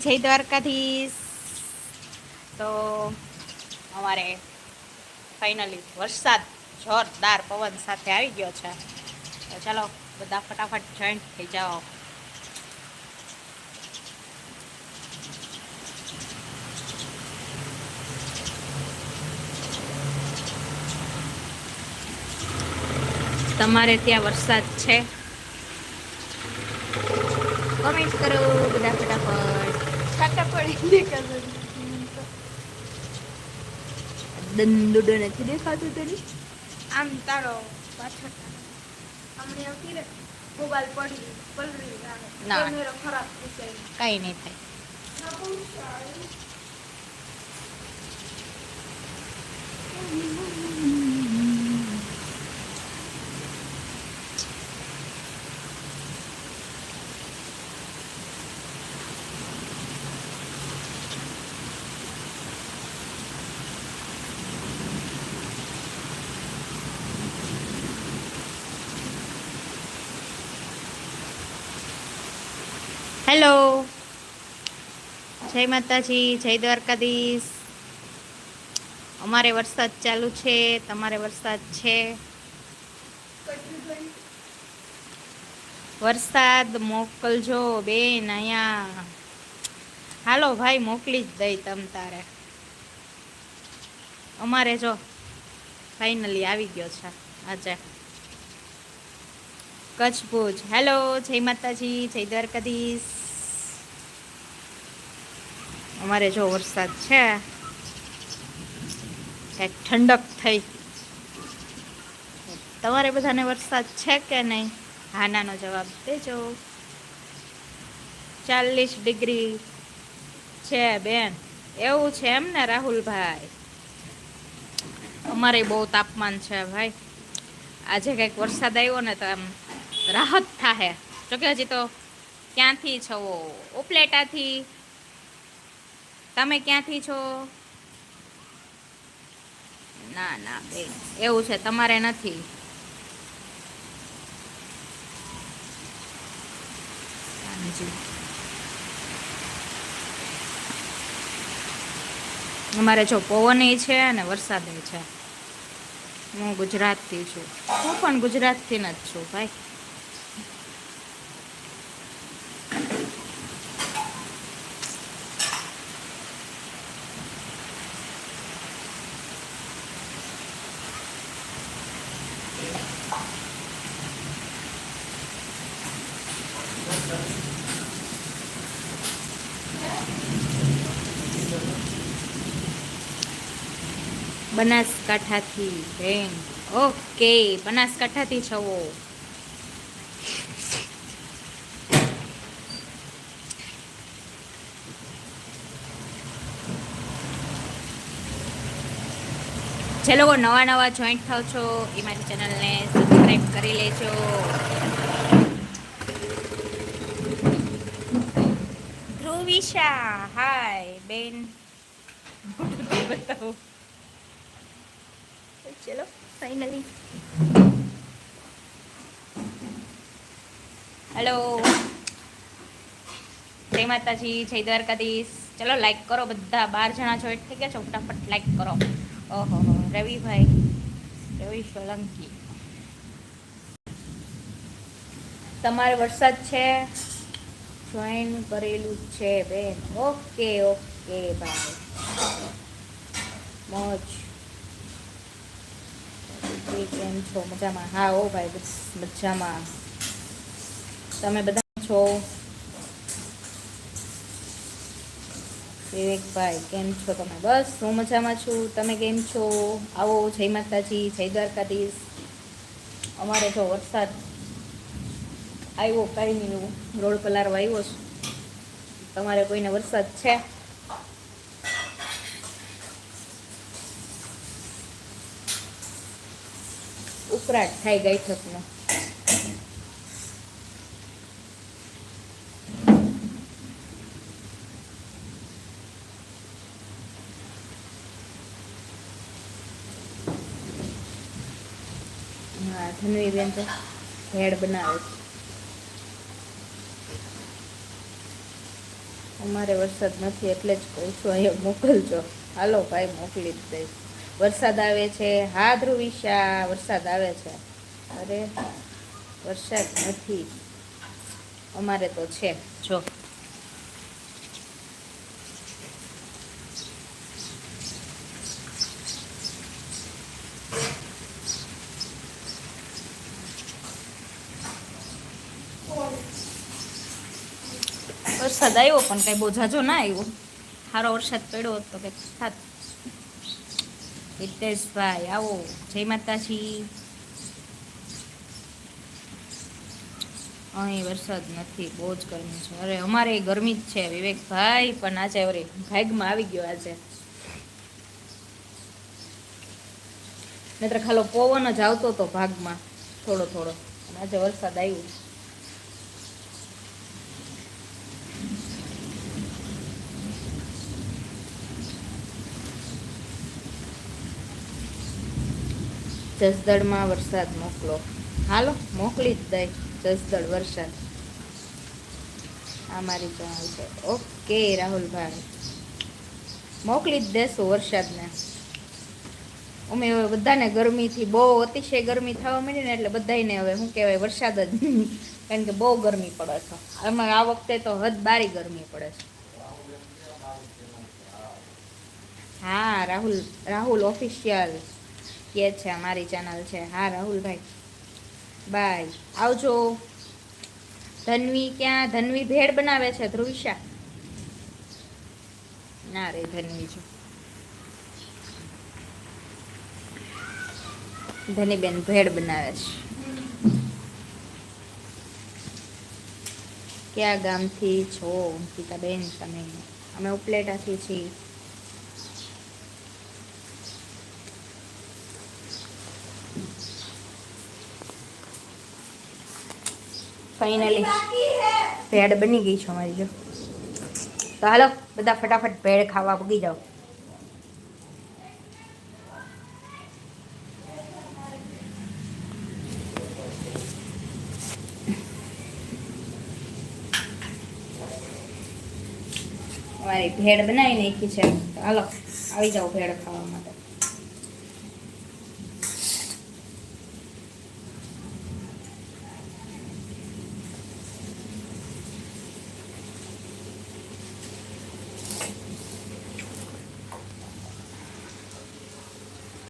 જય દ્વારકાધીશ. તો અમારે ફાઇનલી વરસાદ જોરદાર પવન સાથે આવી ગયો છે. તો ચાલો બધા ફટાફટ જોઈન્ટ થઈ જાઓ. તમારે ત્યાં વરસાદ છે? કમેન્ટ કરો બધા ફટાફટ. દંડુડો નથી આમ તારો પાછળ હમણે આવતી મોબાઈલ પડી પલરી ના. ખરાબ થઈ કઈ નહીં થાય હેલો. જય માતાજી, જય દ્વારકાધીશ. અમારે વરસાદ ચાલુ છે, તમારે વરસાદ છે? વરસાદ મોકલજો બેન અહીંયા. હાલો ભાઈ, મોકલી જ દઈ તમ તારે. અમારે જો ફાઇનલી આવી ગયો છે, આજે. કચ્છ ભુજ હેલો જય માતાજી, જય દ્વારકાધીશ. અમારે જો વરસાદ છે. કંઈક ઠંડક થઈ. તમારે બધાને વરસાદ છે કે નહીં? હાનાનો જવાબ દેજો. ચાલીસ ડિગ્રી છે બેન. એવું છે એમ ને, રાહુલભાઈ? અમારે બહુ તાપમાન છે ભાઈ. આજે કંઈક વરસાદ આવ્યો ને તો આમ રાહત થાહે. જોકે હજી તો ક્યાંથી છો? ઉપલેટાથી. તમે ક્યાંથી છો? ના ના, બેન, એવું છે, તમારે નથી. અમારે જો પવન છે અને વરસાદ છે. હું ગુજરાતથી છું. હું પણ ગુજરાતથી જ છું, ભાઈ. બનાસકાંઠાથી, બેન. ઓકે, બનાસકાંઠાથી છો જે લોકો નવા નવા જોઈન્ટ થાવ છો એ મારી ચેનલને સબસ્ક્રાઈબ કરી લેજો. ધ્રુવિશા હાય બેન બતાવો ચલો ફાઇનલી હેલો જય માતાજી જય દ્વારકાધીશ ચલો લાઈક કરો બધા. બાર જણા છો થઈ ગયા છો ફટાફટ લાઈક કરો. ઓહો રવિભાઈ રવિ સોલંકી. તમારે વરસાદ છે? જોઈન કરેલું છે, બેન. ઓકે ઓકે ભાઈ મોજ. કેમ છો? મજામાં? હા, ઓ ભાઈ, બસ મજામાં. તમે બધા છો? વિવેકભાઈ કેમ છો તમે? બસ, હું મજામાં છું. તમે કેમ છો? આવો, જય માતાજી, જય દ્વારકાધીશ. અમારે જો વરસાદ આવ્યો કાંઈ નહીં એવું રોડ પલારવા આવ્યો છું. તમારે કોઈને વરસાદ છે? ઉકળાટ થાય ગાયઠકનો હા ધનવી બેન તો ભેળ બનાવે છે. અમારે વરસાદ નથી, એટલે જ કહું છું, અહીંયા મોકલજો. હાલો ભાઈ, મોકલી જ દઈશ. વરસાદ આવે છે, હા ધ્રુવિશા, વરસાદ આવે છે. અરે, વરસાદ નથી. અમારે તો છે. જો. વરસાદ આવ્યો, પણ કઈ બહુ ઝાઝો ના આવ્યો. સારો વરસાદ પડ્યો હતો કંઈક હિતેશભાઈ, આવો. જય માતાજી. અહીં વરસાદ નથી, બહુ જ ગરમી છે. અરે, અમારે ગરમી જ છે, વિવેકભાઈ, પણ આજે અરે ભાગમાં આવી ગયો આજે. નહીતર ખાલો પવન જ આવતો હતો ભાગમાં થોડો થોડો. આજે વરસાદ આવ્યો. જસદણમાં વરસાદ મોકલો. હાલો, મોકલી જ દઈ જસદળ વરસાદ. આ મારી ચેનલ છે. ઓકે રાહુલભાઈ મોકલી જ દેશું વરસાદને. અમે હવે બધાને ગરમીથી બહુ અતિશય ગરમી થવા માંડી ને એટલે બધાને હવે શું કહેવાય, વરસાદ જ કારણ કે બહુ ગરમી પડે છે. એમાં આ વખતે તો હદ બારી ગરમી પડે છે. હા, રાહુલ રાહુલ ઓફિશિયલ કે છે અમારી ચેનલ છે. હા, રાહુલભાઈ. બાય. આવજો. ધનવી ક્યાં? ધનવી ભેળ બનાવે છે, ધ્રુવિશા. ના રે, ધનવી જો ધનીબેન ભેળ બનાવે છે. ક્યાં ગામથી છો? અંકિતાબેન, તમે. અમે ઉપલેટાથી છીએ. ફાઇનલી ભેળ બની ગઈ છે અમારી જો. તો હાલો બધા ફટાફટ ભેળ ખાવા પગી જાઓ. અમારી ભેળ બનાવી નાખી છે. તો હાલો આવી જાઓ ભેળ ખાવા. માટે